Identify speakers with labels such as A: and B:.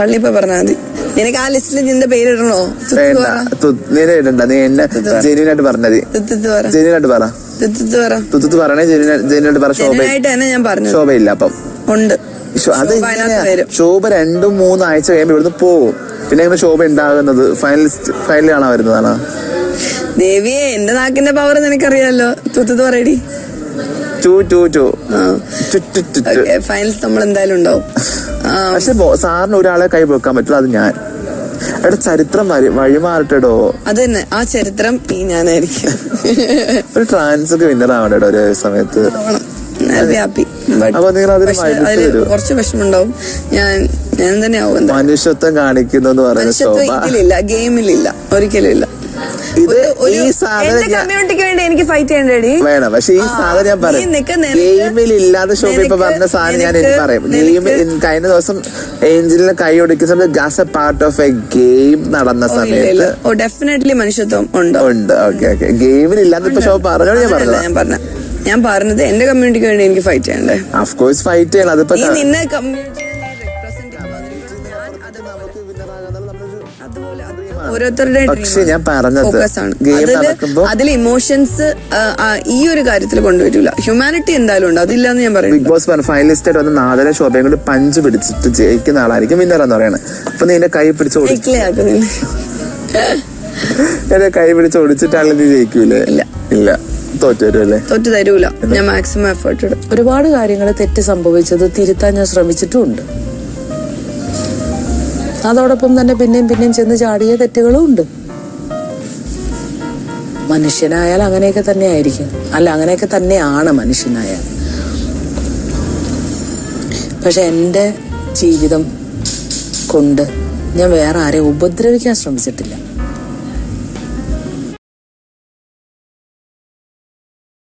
A: പള്ളി പോയി പറഞ്ഞാൽ മതി. നിനക്ക് ആ ലിസ്റ്റിൽ നിന്റെ പേരിടണോ? തുത്തു
B: വേണ്ട
A: പറ
B: നീ ഇടണ്ട. നീ എന്നെ. ജെന്യൂനായിട്ട് പറഞ്ഞത്
A: തുത്തു പറ.
B: തുത്തുത്ത് പറയണേ ജെന്യൂനായിട്ട് പറ. ശോഭ
A: തന്നെ ഞാൻ പറഞ്ഞു
B: ശോഭയില്ല അപ്പം.
A: ഉണ്ട്.
B: അത്
A: ശോഭ
B: രണ്ടും മൂന്നും ആഴ്ച കഴിയുമ്പോൾ ഇവിടുന്ന് പോവും പിന്നെ ശോഭ ഉണ്ടാകുന്നത്? ഫൈനലിസ്റ്റ് ഫൈനൽ കാണാൻ വരുന്നതാണ്
A: ദേവിയെ എന്റെ നാക്കിന്റെ പവർ നിനക്കറിയാലോ? തുത്തു പറയടി. ഫൈനൽസ് നമ്മൾ എന്തായാലും ഉണ്ടാവും.
B: പക്ഷെ സാറിന് ഒരാളെ കൈ വെക്കാൻ പറ്റില്ല അത് ഞാൻ. എടാ ചരിത്രം വഴി- വഴിമാറട്ടെടോ.
A: അത് തന്നെ ആ ചരിത്രം ഈ ഞാനായിരിക്കും.
B: ഒരു ട്രാൻസ് ഒക്കെ വിന്നർ ആവണ്ടോ ഒരു സമയത്ത്.
A: കുറച്ച് ഞാൻ ഞാൻ തന്നെ ആവും
B: മനുഷ്യത്വം കാണിക്കുന്നു
A: ഗെയിമിലില്ല ഒരിക്കലും ഇല്ല.
B: ഇത് ഈ സാധനം
A: കമ്മ്യൂണിറ്റിക്ക് വേണ്ടി എനിക്ക് ഫൈറ്റ് ചെയ്യണ്ടേടി.
B: വേണം. പക്ഷെ ഈ സാധനം ഞാൻ പറയും. ഗെയിമിൽ ഇല്ലാതെ ഷോപ്പ് ഇപ്പൊ പറഞ്ഞ സാധനം ഞാൻ എനിക്ക് പറയും. ഗെയിമിൽ കഴിഞ്ഞ ദിവസം ഏഞ്ചലിനെ കൈ ഒടിക്കുന്ന സമയത്ത് as a part of a game നടന്ന. സമയത്ത്
A: ഡെഫിനറ്റ്ലി മനുഷ്യത്വം ഉണ്ട്.
B: ഉണ്ട്. ഓക്കെ ഓക്കെ ഗെയിമിൽ ഇല്ലാതെ ഇപ്പൊ ഷോപ്പ് പറഞ്ഞോട് ഞാൻ
A: പറഞ്ഞു
B: പറഞ്ഞത്.
A: ഞാൻ പറഞ്ഞു ഞാൻ പറഞ്ഞത് എന്റെ കമ്മ്യൂണിറ്റിക്ക് വേണ്ടി എനിക്ക് ഫൈറ്റ് ചെയ്യണ്ടേ?
B: ഫൈറ്റ് ചെയ്യണം. അതിപ്പോ
A: നിന്നെ ഓരോരുത്തരുടെ
B: പക്ഷെ ഞാൻ പറഞ്ഞത്
A: അതിൽ ഇമോഷൻസ് ഈ ഒരു കാര്യത്തിൽ കൊണ്ടുവരില്ല. ഹ്യൂമാനിറ്റി എന്തായാലും ഉണ്ട്. അതില്ലാന്ന് ഞാൻ
B: ബിഗ്
A: പറയുന്നു
B: ബോസ് പറഞ്ഞു ഫൈനലിസ്റ്റ് ആയിട്ട് വന്ന് നാദന ശോഭയും കൂടി പഞ്ച് പിടിച്ചിട്ട് ജയിക്കുന്ന ആളായിരിക്കും വിന്നർ എന്ന് പറയുന്നത് അപ്പൊ നീ എന്റെ കൈ പിടിച്ച് എന്റെ കൈ പിടിച്ച് ഓടിച്ചിട്ടാണ് നീ ജയിക്കൂലേ?
A: ഇല്ല.
B: ഇല്ല. തോറ്റു
A: തരൂല? ഞാൻ മാക്സിമം എഫേർട്ട് ഇടും.
C: ഒരുപാട് കാര്യങ്ങൾ തെറ്റ് സംഭവിച്ചത് തിരുത്താൻ ഞാൻ ശ്രമിച്ചിട്ടുമുണ്ട്. അതോടൊപ്പം തന്നെ പിന്നെയും പിന്നെയും ചെന്ന് ചാടിയ തെറ്റുകളും ഉണ്ട്. മനുഷ്യനായാൽ അങ്ങനെയൊക്കെ തന്നെ ആയിരിക്കും അല്ല അങ്ങനെയൊക്കെ തന്നെയാണ് മനുഷ്യനായാൽ. പക്ഷെ എന്റെ ജീവിതം കൊണ്ട് ഞാൻ വേറെ ആരെയും ഉപദ്രവിക്കാൻ ശ്രമിച്ചിട്ടില്ല.